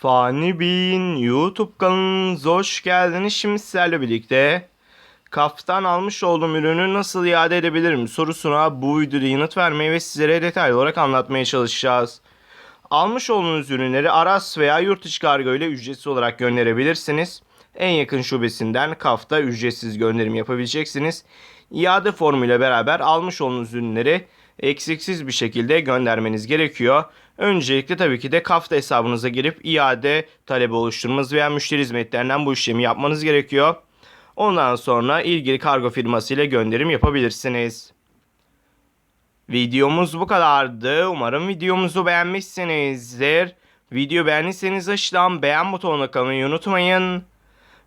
Fani Bey'in YouTube kanalınıza hoş geldiniz. Şimdi sizlerle birlikte kaftan almış olduğum ürünü nasıl iade edebilirim sorusuna bu videoda yanıt vermeye ve sizlere detaylı olarak anlatmaya çalışacağız. Almış olduğunuz ürünleri Aras veya yurt dışı kargo ile ücretsiz olarak gönderebilirsiniz. En yakın şubesinden kafta ücretsiz gönderim yapabileceksiniz. İade formuyla beraber almış olduğunuz ürünleri eksiksiz bir şekilde göndermeniz gerekiyor. Öncelikle tabii ki de kafta hesabınıza girip iade talebi oluşturmanız veya müşteri hizmetlerinden bu işlemi yapmanız gerekiyor. Ondan sonra ilgili kargo firması ile gönderim yapabilirsiniz. Videomuz bu kadardı. Umarım videomuzu beğenmişsinizdir. Video beğendiyseniz aşağıdan beğen butonuna kalmayı unutmayın.